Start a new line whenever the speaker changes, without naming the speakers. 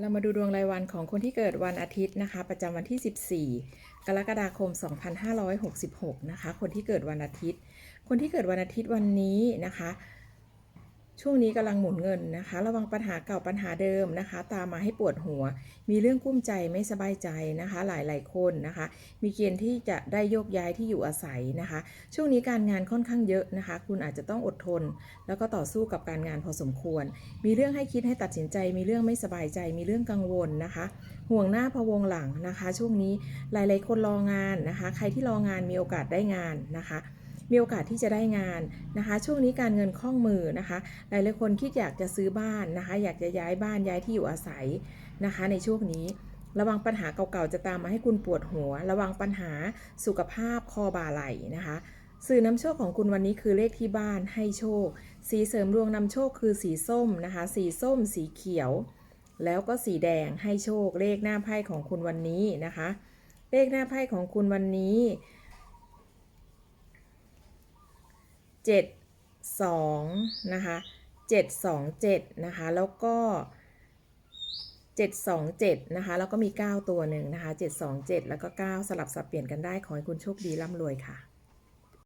เรามาดูดวงรายวันของคนที่เกิดวันอาทิตย์นะคะ ประจำวันที่ 14 กรกฎาคม 2566 นะคะ คนที่เกิดวันอาทิตย์ คนที่เกิดวันอาทิตย์วันนี้นะคะ ช่วงนี้กำลังหมุนเงินนะคะ ระวังปัญหาเก่าปัญหาเดิมนะคะ ตามมาให้ปวดหัว มีเรื่องกุ้มใจไม่สบายใจนะคะ หลายๆคนนะคะ มีเกณฑ์ที่จะได้โยกย้ายที่อยู่อาศัยนะคะ ช่วงนี้การงานค่อนข้างเยอะนะคะ คุณอาจจะต้องอดทน แล้วก็ต่อสู้กับการงานพอสมควร มีเรื่องให้คิดให้ตัดสินใจ มีเรื่องไม่สบายใจ มีเรื่องกังวลนะคะ ห่วงหน้าพะวงหลังนะคะ ช่วงนี้หลายๆคนรองานนะคะ ใครที่รองานมีโอกาสได้งานนะคะ มีโอกาสที่จะได้งานนะคะ ช่วงนี้การเงินคล่องมือนะคะ หลายๆคนคิดอยากจะซื้อบ้านนะคะ อยากจะย้ายบ้านย้ายที่อยู่อาศัยนะคะ ในช่วงนี้ระวังปัญหาเก่าๆจะตามมาให้คุณปวดหัว ระวังปัญหาสุขภาพคอบ่าไหลนะคะ สื่อนำโชคของคุณวันนี้คือเลขที่บ้านให้โชค สีเสริมดวงนำโชคคือสีส้มนะคะ สีส้ม สีเขียว แล้วก็สีแดงให้โชค เลขหน้าไพ่ของคุณวันนี้นะคะ เลขหน้าไพ่ของคุณวันนี้ เจ็ดสองนะคะเจ็ดสองเจ็ดนะคะแล้วก็เจ็ดสองเจ็ดนะคะแล้วก็มีเก้าตัวหนึ่งนะคะเจ็ดสองเจ็ดแล้วก็เก้าสลับสับเปลี่ยนกันได้ขอให้คุณโชคดีร่ำรวยค่ะ